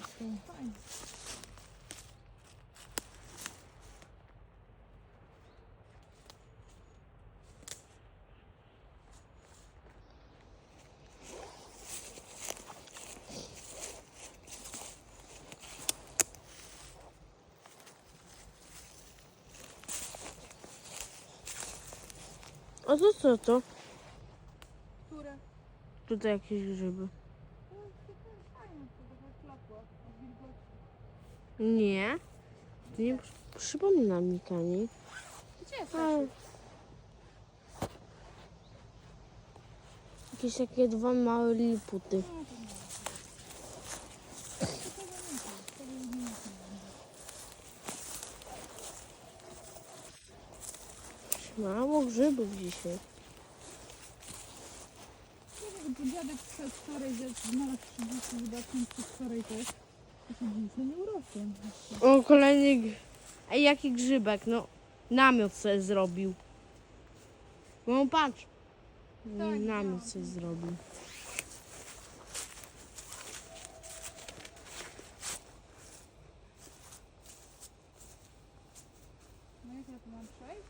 Fajnie. A to co to? Które? Tutaj jakieś grzyby. Nie. Nie przy- przypomina mi Kani. Gdzie jest A. Jakieś takie dwa małe liputy. Mało grzybów dzisiaj. Nie wiem, bo dziadek przedwczoraj zjadł- znalazł 30 wydatków, przedwczoraj też. O, kolejny... g- A jaki grzybek? No, namiot sobie zrobił. No patrz. Tak, namiot tak. sobie zrobił. No jak ja tu mam przejść?